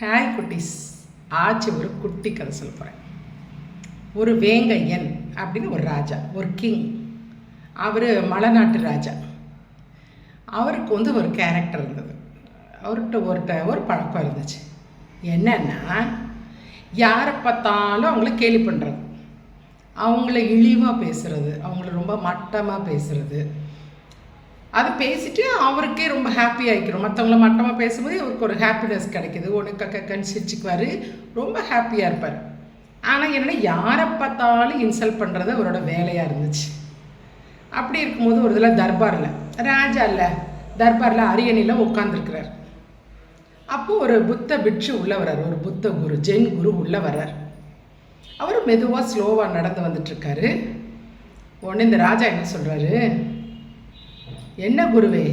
Hi குட்டீஸ். ஆச்சு ஒரு குட்டி கதை சொல்ல போகிறேன் ஒரு வேங்கையன் அப்படின்னு ஒரு ராஜா ஒரு கிங் அவர் மலைநாட்டு ராஜா. அவருக்கு வந்து ஒரு கேரக்டர் இருந்தது. அவர்கிட்ட ஒருட்ட ஒரு பழக்கம் இருந்துச்சு. என்னன்னா யாரை பார்த்தாலும் அவங்கள கேலி பண்ணுறது அவங்கள இழிவாக பேசுகிறது அவங்கள ரொம்ப மட்டமாக பேசுகிறது அதை பேசிட்டு அவருக்கே ரொம்ப ஹாப்பி ஆகிக்கிறோம் மற்றவங்கள மட்டமாக பேசும்போது அவருக்கு ஒரு ஹாப்பினஸ் கிடைக்குது. ஒன்று கக்க கண் சிரிச்சுக்குவார். ரொம்ப ஹாப்பியாக இருப்பார். ஆனால் என்னென்னா யாரை பார்த்தாலும் இன்சல்ட் பண்ணுறது அவரோட வேலையாக இருந்துச்சு. அப்படி இருக்கும்போது ஒரு இதில் தர்பாரில் ராஜா இல்லை தர்பாரில் அரியணையில் உட்காந்துருக்கிறார் அப்போது ஒரு புத்த பிட்சு உள்ளே வர்றார். ஒரு புத்த குரு ஜெயின் குரு உள்ளே வர்றார். அவர் மெதுவாக ஸ்லோவாக நடந்து வந்துட்டுருக்காரு உடனே இந்த ராஜா என்ன சொல்கிறாரு என்ன குருவே?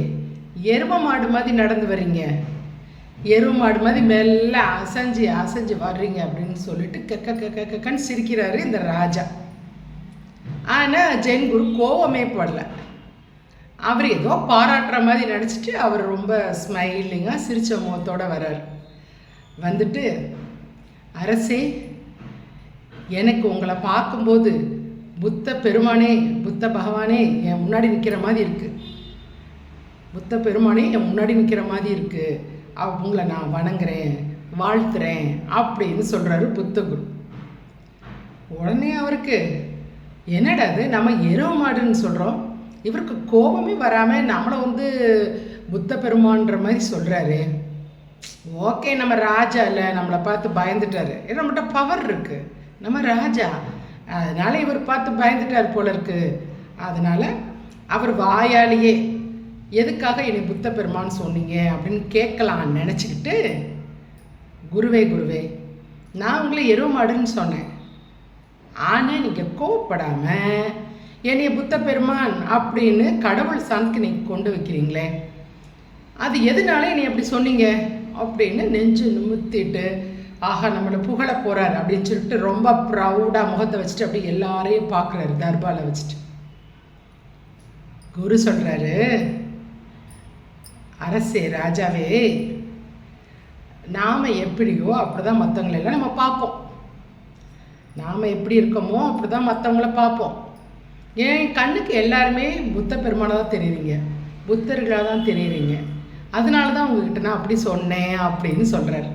எரும மாடு மாதிரி நடந்து வர்றீங்க. எரும மாடு மாதிரி மெல்ல அசைஞ்சு அசைஞ்சு வர்றீங்க அப்படின்னு சொல்லிட்டு கக்க கக்க கக்கன்னு சிரிக்கிறாரு இந்த ராஜா. ஆனால் ஜெயின் குரு கோவமே படல. அவர் ஏதோ பாராட்டுற மாதிரி நடிச்சிட்டு அவர் ரொம்ப ஸ்மைலிங்காக சிரிச்ச முகத்தோடு வர்றார். வந்துட்டு அரசே எனக்கு உங்களை பார்க்கும்போது புத்த பெருமானே புத்த பகவானே என் முன்னாடி நிற்கிற மாதிரி இருக்குது புத்த பெருமானே என் முன்னாடி நிற்கிற மாதிரி இருக்குது அவ- உங்களை நான் வணங்குறேன் வாழ்த்துறேன் அப்படின்னு சொல்கிறாரு புத்தகுரு. உடனே அவருக்கு என்னடா அது நம்ம எருவ மாடுன்னு சொல்கிறோம் இவருக்கு கோபமே வராமல் நம்மளை வந்து புத்த பெருமான்ற மாதிரி சொல்கிறாரு ஓகே நம்ம ராஜா இல்லை நம்மளை பார்த்து பயந்துட்டாரு. ஏன்னா நம்மகிட்ட பவர் இருக்குது நம்ம ராஜா. அதனால் இவர் பார்த்து பயந்துட்டார் போல இருக்குது அதனால் அவர் வாயாலேயே எதுக்காக என்னை புத்த பெருமான்னு சொன்னீங்க அப்படின்னு கேட்கலான்னு நினச்சிக்கிட்டு குருவே குருவே நான் உங்களை எருவ மாடுன்னு சொன்னேன். ஆனால் நீங்கள் கோவப்படாமல் என்னைய புத்த பெருமான் அப்படின்னு கடவுள் சாந்துக்கு நீங்கள் கொண்டு வைக்கிறீங்களே அது எதனால என்னை அப்படி சொன்னீங்க? அப்படின்னு நெஞ்சு நிமித்திட்டு ஆஹா நம்மளை புகழ போகிறார் அப்படின்னு சொல்லிட்டு ரொம்ப ப்ரௌடாக முகத்தை வச்சுட்டு அப்படி எல்லாரையும் பார்க்குறாரு தர்பாவில் வச்சுட்டு. குரு சொல்கிறாரு அரசே ராஜாவே நாம் எப்படியோ அப்படி தான் மற்றவங்களெல்லாம் நம்ம பார்ப்போம். நாம் எப்படி இருக்கோமோ அப்படி தான் மற்றவங்கள பார்ப்போம். என் கண்ணுக்கு எல்லாருமே புத்த பெருமானாக தான் தெரியுறீங்க. புத்தர்களாக தான் தெரியுறீங்க. அதனால தான் உங்ககிட்ட நான் அப்படி சொன்னேன் அப்படின்னு சொல்கிறாரு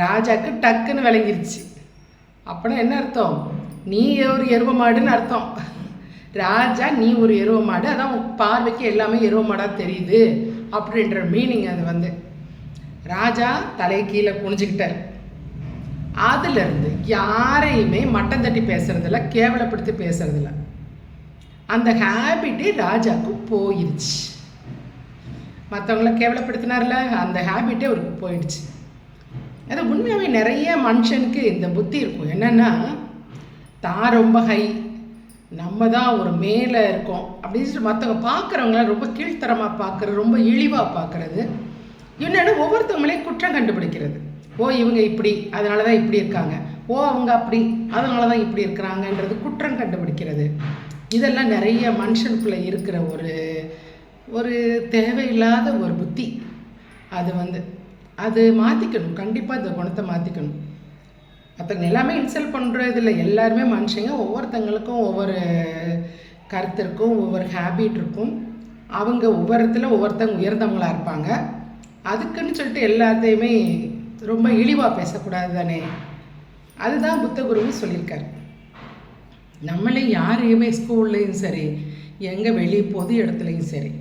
ராஜாவுக்கு டக்குன்னு விளங்கிருச்சு. அப்படின்னா என்ன அர்த்தம்? நீ ஒரு எருவ மாடுன்னு அர்த்தம். ராஜா நீ ஒரு எருவ மாடு அதான் உன் பார்வைக்கு எல்லாமே எருவ மாடாக தெரியுது அப்படின்ற மீனிங் அது வந்து. ராஜா தலையை கீழே குனிஞ்சுக்கிட்டார். அதுலேருந்து யாரையுமே மட்டம் தட்டி பேசுறதில்ல கேவலப்படுத்தி பேசுறதில்ல. அந்த ஹேபிட்டே ராஜாவுக்கு போயிடுச்சு மற்றவங்கள கேவலப்படுத்தினார்ல அந்த ஹேபிட்டே அவருக்கு போயிடுச்சு அது உண்மையாகவே நிறைய மனுஷனுக்கு இந்த புத்தி இருக்கும். என்னென்னா தான் ரொம்ப ஹை நம்ம தான் ஒரு மேலே இருக்கோம் அப்படின்னு சொல்லிட்டு மற்றவங்க பார்க்குறவங்கள ரொம்ப கீழ்த்தரமாக பார்க்குறது ரொம்ப இழிவாக பார்க்குறது. இன்னொன்று ஒவ்வொருத்தவங்களையும் குற்றம் கண்டுபிடிக்கிறது. ஓ இவங்க இப்படி அதனால தான் இப்படி இருக்காங்க. ஓ அவங்க அப்படி அதனால தான் இப்படி இருக்கிறாங்கன்றது குற்றம் கண்டுபிடிக்கிறது. இதெல்லாம் நிறைய மனுஷனுக்குள்ளே இருக்கிற ஒரு ஒரு தேவையில்லாத ஒரு புத்தி. அது வந்து அது மாற்றிக்கணும் கண்டிப்பாக இந்த குணத்தை மாற்றிக்கணும் அப்போ எல்லாமே இன்சல்ட் பண்ணுறதில்ல எல்லாருமே மனுஷங்க. ஒவ்வொருத்தங்களுக்கும் ஒவ்வொரு கருத்து இருக்கும் ஒவ்வொரு ஹேபிட் இருக்கும். அவங்க ஒவ்வொருத்தில் ஒவ்வொருத்தங்க உயர்ந்தவங்களாக இருப்பாங்க. அதுக்குன்னு சொல்லிட்டு எல்லாத்தையுமே ரொம்ப இழிவாக பேசக்கூடாது தானே? அதுதான் புத்தகுருவும் சொல்லியிருக்காரு. நம்மளே யாரையுமே ஸ்கூல்லையும் சரி எங்கே வெளியே பொது இடத்துலையும் சரி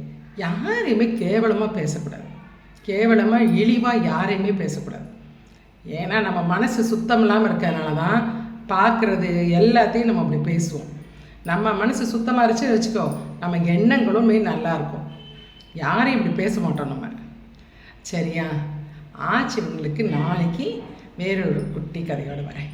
யாரையுமே கேவலமாக பேசக்கூடாது. கேவலமாக இழிவாக யாரையுமே பேசக்கூடாது. ஏன்னா நம்ம மனசு சுத்தம் இல்லாமல் இருக்கிறதுனால தான் பார்க்குறது எல்லாத்தையும் நம்ம அப்படி பேசுவோம். நம்ம மனசு சுத்தமாக இருந்துச்சு வச்சுக்கோ நம்ம எண்ணங்களுமே நல்லாயிருக்கும் யாரையும் இப்படி பேச மாட்டோம் நம்ம. சரியா? ஆச்சு உங்களுக்கு நாளைக்கு வேறொரு குட்டி கதையோடு வரேன்.